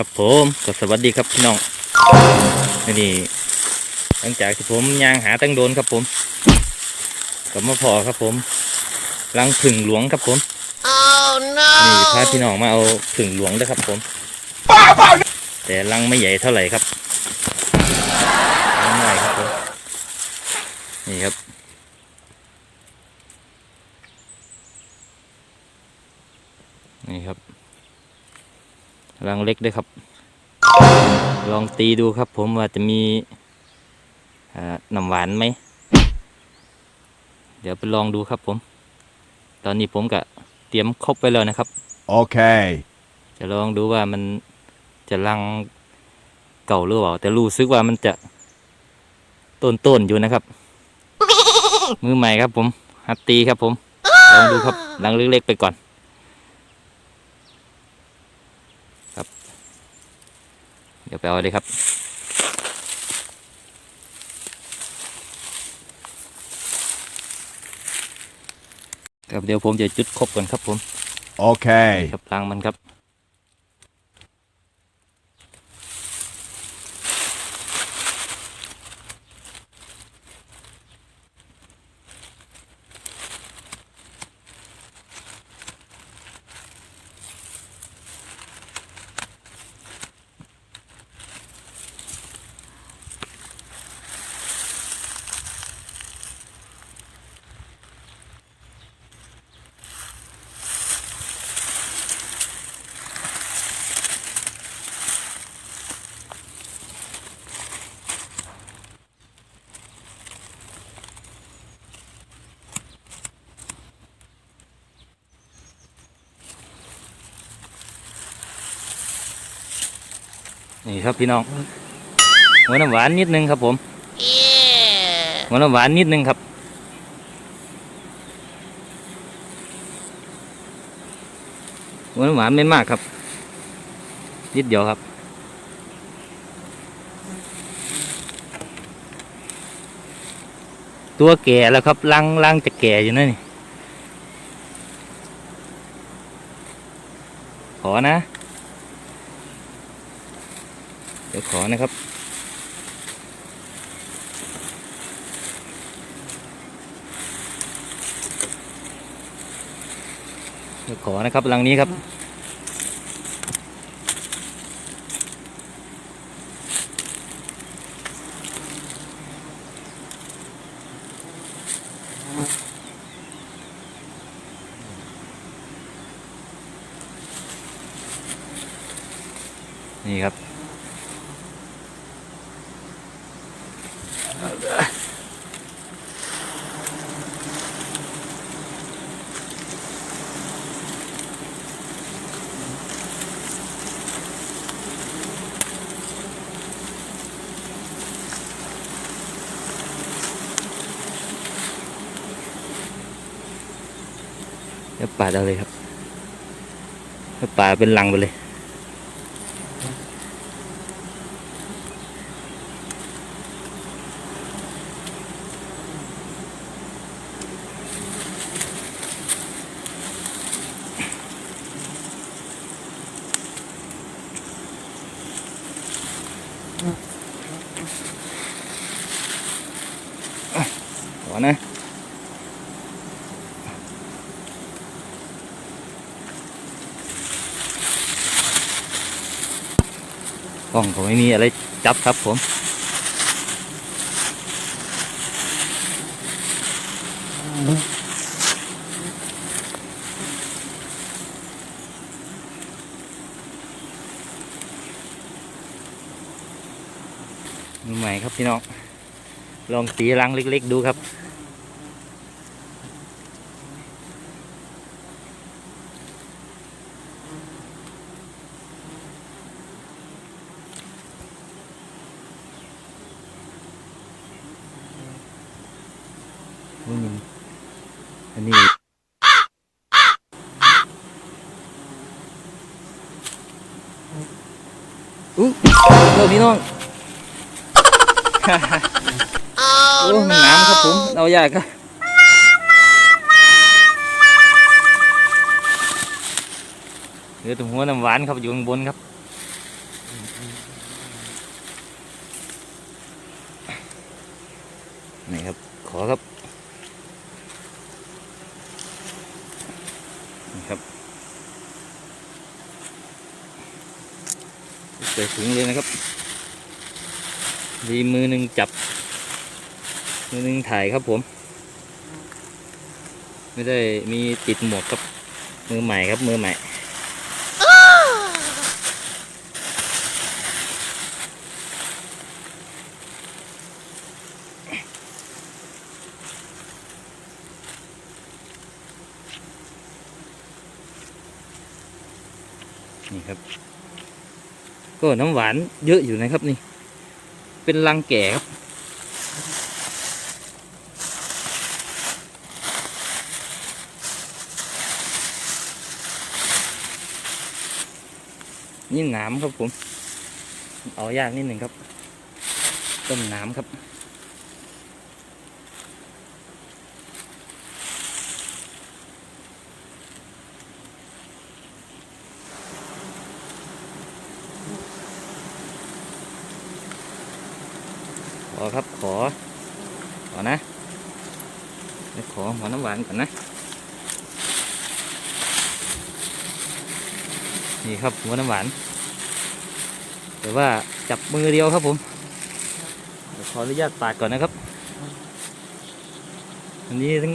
ครับผมก็สวัสดีครับพี่น้องนี่หลังจากที่ผมย่างหาตั้งโดนครับผมก็มาพอครับผมรังผึ่งหลวงครับผม Oh นี่พา no! พี่น้องมาเอาผึ่งหลวงด้วยครับผม แต่รังไม่ใหญ่เท่าไหร่ครับรังน้อยครับผมนี่ครับ นี่ครับ รังเล็กด้วยครับ ลองตีดูครับ ผมว่าจะมีอ่าน้ำหวานไหม เดี๋ยวไปลองดูครับผม ตอนนี้ผมก็เตรียมครบไปแล้วนะครับ Okay. จะลองดูว่ามันจะรังเก่าหรือเปล่า แต่รู้สึกว่ามันจะต้นๆอยู่นะครับ มือใหม่ครับผมหัดตีครับผม ลองดูครับรังเล็กๆไปก่อน ครับ เดี๋ยวไปเอาเลยครับ ครับเดี๋ยวผมจะจุดครบก่อนครับผม Okay. ครับรังมันครับ นี่ครับพี่น้องหัวน้ำหวานนิดนึงครับผม Yeah! หัวน้ำหวานนิดนึงครับหัวน้ำหวานไม่มากครับ นิดเดียวครับตัวแก่แล้วครับลังลังจะแก่อยู่นั่นนี่ ขอนะ เดี๋ยวขอนะครับ เดี๋ยวขอนะครับรังนี้ครับนี่ครับ เดี๋ยวปาดเอาเลยครับเดี๋ยวปาดเป็นลังไปเลย นะกล้องผมไม่มีอะไรจับครับผมมือใหม่ครับพี่น้อง ลองตีรังเล็ก ๆ ดูครับ อืมอันนี้ อู้เราพี่น้องโอ้น้ำครับผมเราอยากครับเหลือแตัวหัวน้ำหวานครับอยู่ข้างบนครับนี่ครับ ขอครับนี่ครับ ใส่ถุงเลยนะครับดีมือหนึ่งจับ มือหนึ่งถ่ายครับผม ไม่ได้มีติดหมวกครับ มือใหม่ครับมือใหม่นี่ครับ ก็น้ำหวานเยอะอยู่นะครับนี่ เป็นรังแก่ครับ นี่หน้ำครับผม เอายากนิดหนึ่งครับ ต้นน้ำครับ ครับขอ ขอนะเดี๋ยวขอหัวน้ำหวานก่อนนะ นี่ครับหัวน้ำหวาน แต่ว่าจับมือเดียวครับผมขออนุญาตปาดก่อนนะครับ อันนี้ต้อง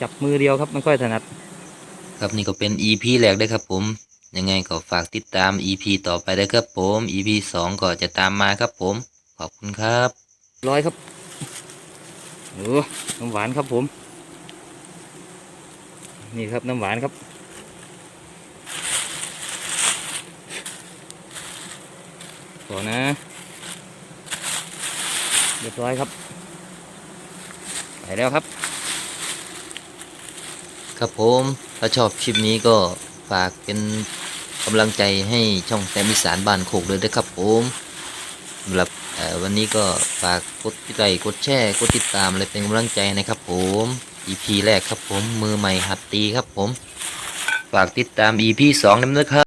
จับมือเดียวครับไม่ค่อยถนัด ครับนี่ก็เป็น EP แรกได้ครับผม ยังไงก็ฝากติดตาม EP ต่อไปได้ครับผม EP สองก็จะตามมาครับผม ขอบคุณครับ ร้อยครับโอ้น้ำหวานครับผม นี่ครับน้ำหวานครับ ต่อนะ เรียบร้อยครับ ไปแล้วครับ ครับผม ถ้าชอบคลิปนี้ก็ฝากเป็นกำลังใจให้ช่องแซมอีสานบ้านโคกเลยด้วยครับผมสำหรับเอ่อ วันนี้ก็ฝากกดไลค์กดแชร์กดติดตามเลยเป็นกำลังใจนะครับผม EP แรกครับผมมือใหม่หัดตีครับผม ฝากติดตาม EP สองนำนะครับ